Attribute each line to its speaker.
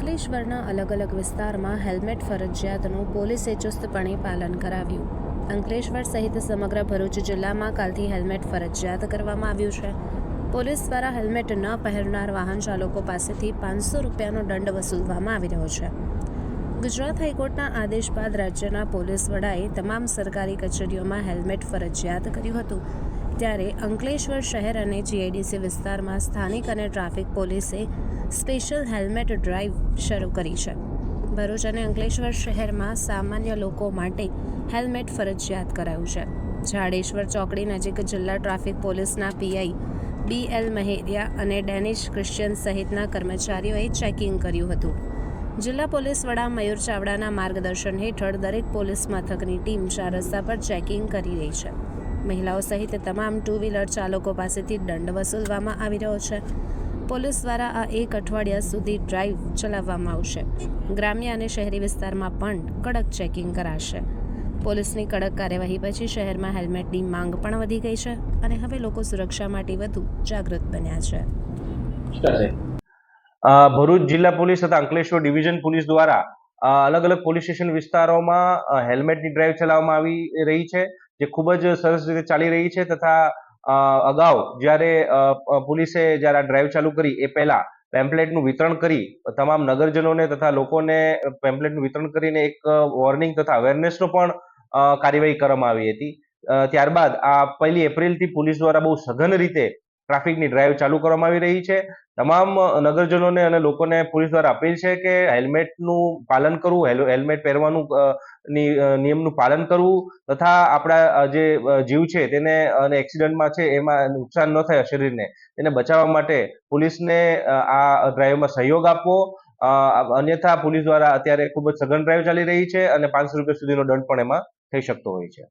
Speaker 1: અંકલેશ્વરના અલગ અલગ વિસ્તારમાં હેલ્મેટ ફરજિયાતનું પોલીસે ચુસ્તપણે પાલન કરાવ્યું. અંકલેશ્વર સહિત સમગ્ર ભરૂચ જિલ્લામાં કાલથી હેલ્મેટ ફરજિયાત કરવામાં આવ્યું છે. પોલીસ દ્વારા હેલ્મેટ ન પહેરનાર વાહન ચાલકો પાસેથી પાંચસો રૂપિયાનો દંડ વસૂલવામાં આવી રહ્યો છે. ગુજરાત હાઈકોર્ટના આદેશ બાદ રાજ્યના પોલીસ વડાએ તમામ સરકારી કચેરીઓમાં હેલ્મેટ ફરજિયાત કર્યું હતું. ત્યારે અંકલેશ્વર શહેર અને જીઆઈડીસી વિસ્તારમાં સ્થાનિક અને ટ્રાફિક પોલીસે સ્પેશિયલ હેલ્મેટ ડ્રાઈવ શરૂ કરી છે. ભરૂચ અને અંકલેશ્વર શહેરમાં સામાન્ય લોકો માટે હેલ્મેટ ફરજિયાત કરાયું છે. જાડેશ્વર ચોકડી નજીક જિલ્લા ટ્રાફિક પોલીસના પીઆઈ બી એલ મહેરિયા અને ડેનિશ ક્રિશ્ચિયન સહિતના કર્મચારીઓએ ચેકિંગ કર્યું હતું. જિલ્લા પોલીસ વડા મયુર ચાવડાના માર્ગદર્શન હેઠળ દરેક પોલીસ મથકની ટીમ ચાર રસ્તા પર ચેકિંગ કરી રહી છે. મહિલાઓ સહિત તમામ ટુ વ્હીલર ચાલકો પાસેથી દંડ વસૂલવામાં આવી રહ્યો છે. પોલીસ દ્વારા આ એક અઠવાડિયા સુધી ડ્રાઈવ ચલાવવામાં આવશે. ગ્રામ્ય અને શહેરી વિસ્તારમાં પણ કડક ચેકિંગ કરાશે. પોલીસની કડક કાર્યવાહી પછી શહેરમાં હેલ્મેટની માંગ પણ વધી ગઈ છે અને હવે લોકો સુરક્ષા માટે વધુ જાગૃત બન્યા છે.
Speaker 2: ભરૂચ જિલ્લા પોલીસ તથા અંકલેશ્વર ડિવિઝન પોલીસ દ્વારા અલગ અલગ પોલીસ સ્ટેશન વિસ્તારોમાં હેલ્મેટની ડ્રાઈવ ચલાવવામાં આવી રહી છે. જે ખૂબ જ સરસ રીતે ચાલી રહી છે તથા અગાઉ જ્યારે પોલીસે જ્યારે આ ડ્રાઈવ ચાલુ કરી એ પહેલા પેમ્પલેટનું વિતરણ કરી, તમામ નગરજનોને તથા લોકોને પેમ્પલેટનું વિતરણ કરીને એક વોર્નિંગ તથા અવેરનેસનો પણ કાર્યવાહી કરવામાં આવી હતી. ત્યારબાદ આ પહેલી એપ્રિલથી પોલીસ દ્વારા બહુ સઘન રીતે ટ્રાફિકની ડ્રાઈવ ચાલુ કરવામાં આવી રહી છે. તમામ નગરજનોને અને લોકોને પોલીસ દ્વારા અપીલ છે કે હેલ્મેટનું પાલન કરવું, હેલ- હેલ્મેટ પહેરવાનું નિયમનું પાલન કરવું તથા આપણા જે જીવ છે તેને અને એક્સિડન્ટમાં છે એમાં નુકસાન ન થાય શરીરને, તેને બચાવવા માટે પોલીસને આ ડ્રાઈવમાં સહયોગ આપવો. અન્યથા પોલીસ દ્વારા અત્યારે ખૂબ જ સઘન ડ્રાઈવ ચાલી રહી છે અને પાંચસો રૂપિયા સુધીનો દંડ પણ એમાં થઈ શકતો હોય છે.